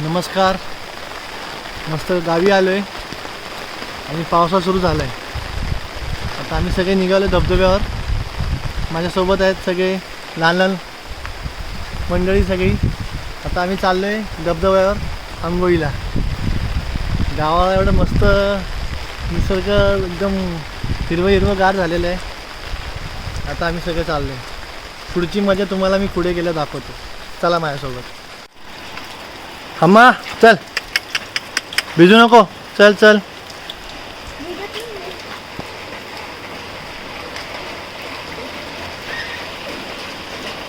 नमस्कार. मस्त गावी आलो आहे आणि पावसा सुरू झाला आहे आता आम्ही सगळे निघालो धबधब्यावर. माझ्यासोबत आहेत सगळे लहान लहान मंडळी सगळी. आता आम्ही चाललो आहे धबधब्यावर आंघोळीला गावाला एवढं मस्त निसर्ग एकदम हिरवं हिरवं गार झालेलं आहे. आता आम्ही सगळे चाललो आहे पुढची मजा तुम्हाला मी पुढे गेलं दाखवतो. चला माझ्यासोबत. अम्मा चल. भिजू नको. चल चल.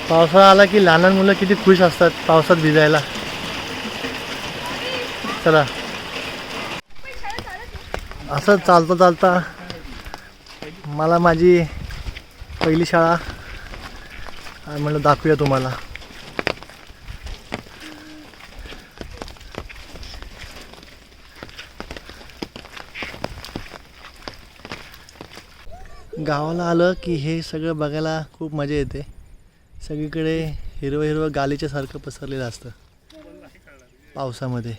पावसाळा आला की लहान मुलं किती खुश असतात पावसात भिजायला. चला. असं चालता चालता मला माझी पहिली शाळा. म्हटलं म्हणलं दाखवूया तुम्हाला. गावाला आलं की हे सगळं बघायला खूप मजा येते. सगळीकडे हिरवं हिरवं गालीच्यासारखं पसरलेलं असतं. पावसामध्ये.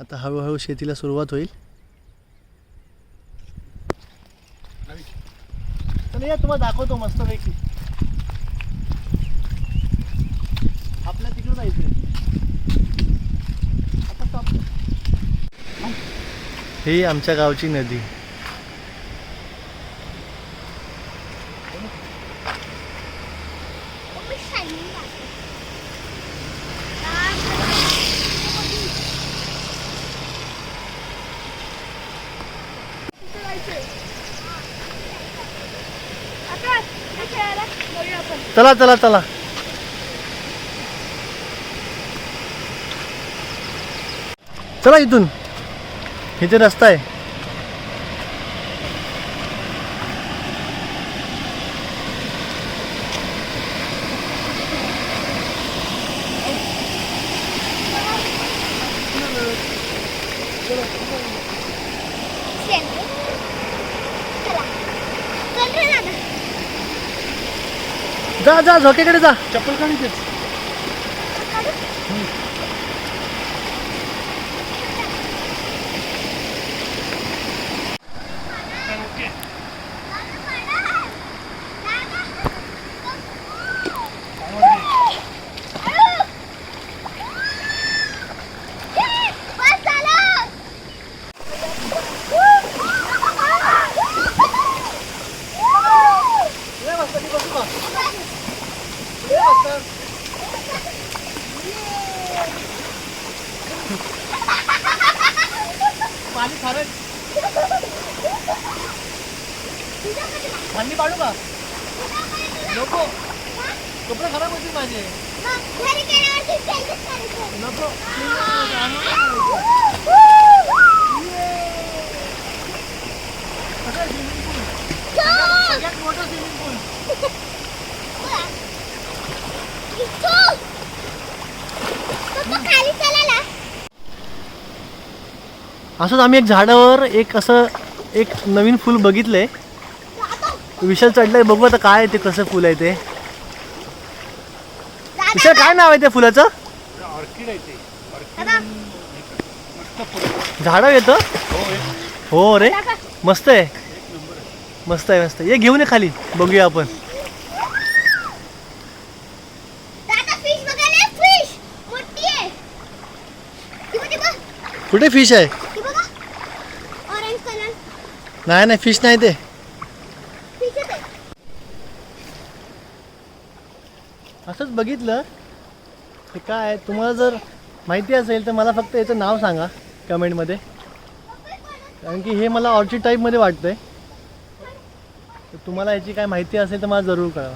आता हळूहळू शेतीला सुरुवात होईल. चला या तुम्हाला दाखवतो मस्तपैकी. आपल्या तिकडे जायचं ही आमच्या गावची नदी. चला चला चला. चला इथून. इथे रस्ता आहे. जा जा झोक्याकडे जा. चप्पल काढ 많이 바른. 많이 바르가. 여보 너보다 가라고 했지 많이. असंच आम्ही एक झाडावर एक असं एक नवीन फूल बघितलंय. विशाल चढलाय बघू आता काय ते कसं फुल आहे ते. विशाल काय नाव आहे त्या फुलाचं? झाडं येतं हो? रे मस्त आहे. मस्त आहे मस्त आहे. ये घेऊन ये खाली बघूया आपण. कुठे फिश आहे ती बघा ऑरेंज कलर नाही नाही फिश नाही ते. असंच बघितलं ते काय आहे, तुम्हाला जर माहिती असेल तर मला फक्त याचं नाव सांगा कमेंटमध्ये. कारण की हे मला ऑर्चिड टाईपमध्ये वाटतंय. तर तुम्हाला याची काय माहिती असेल तर मला जरूर कळवा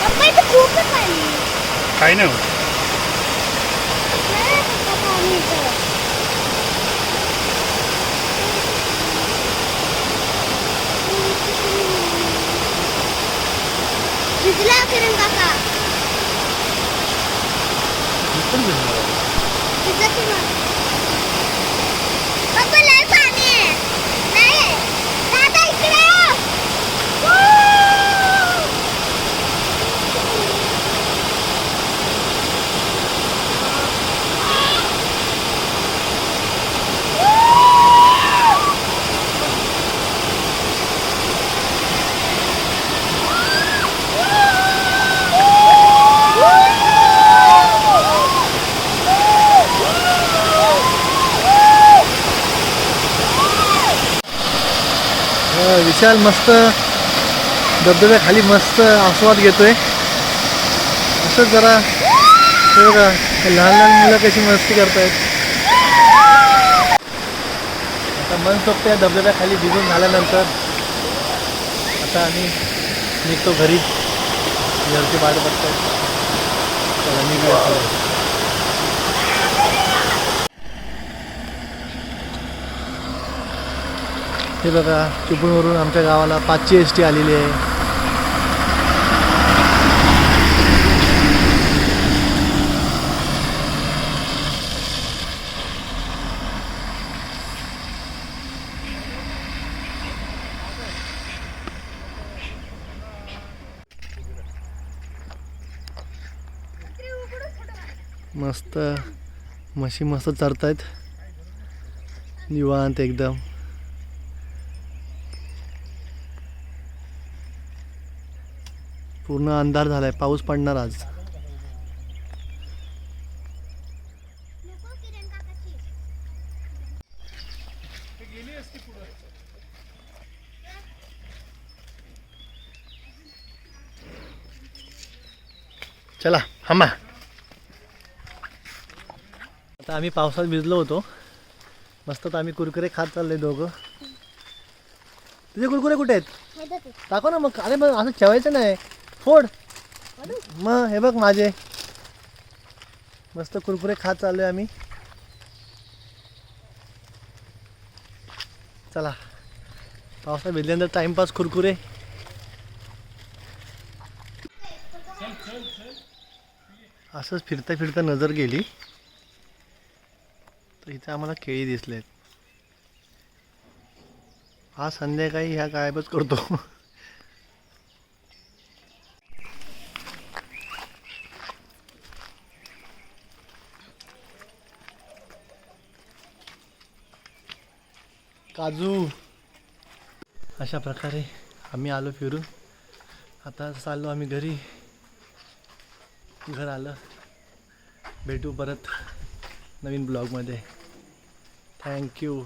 पप्पा इथं खूप आहे पाणी काय नाही होत नाही पप्पा पाणी इथं. भिजला किरण काका भिजला किरण विशाल मस्त धबधब्याखाली मस्त आस्वाद घेतोय. असंच जरा हे बघा लहान लहान मुलं कशी मस्ती करतायत. आता मन सोबत या धबधब्याखाली भिजून झाल्यानंतर. आता आम्ही निघतो घरी. घरची वाट बघतोय. चला निघूया हे बघा चिपळूणवरून आमच्या गावाला पाचशे एस टी आलेली आहे. मस्त म्हशी मस्त चरतायत. निवांत एकदम. पूर्ण अंधार झालाय. पाऊस पडणार आज. चला थांबा. आता आम्ही पावसात भिजलो होतो. मस्त तर आम्ही कुरकुरे खात चालले दोघं. तुझे कुरकुरे कुठे आहेत? टाको ना मग. अरे मग असं ठेवायचं नाही. फोड. मग हे बघ माझे. मस्त कुरकुरे खात चाललोय आम्ही. चला. पावसा भिजल्यानंतर टाइमपास कुरकुरे. असंच फिरता फिरता नजर गेली. तर इथे आम्हाला केळी दिसलेत. हा संध्याकाळी ह्या गायबच करतो. काजू अशा प्रकारे आम्ही आलो फिरून. आता चाललो आम्ही घरी. घर आलं. भेटू परत नवीन ब्लॉगमध्ये. थँक्यू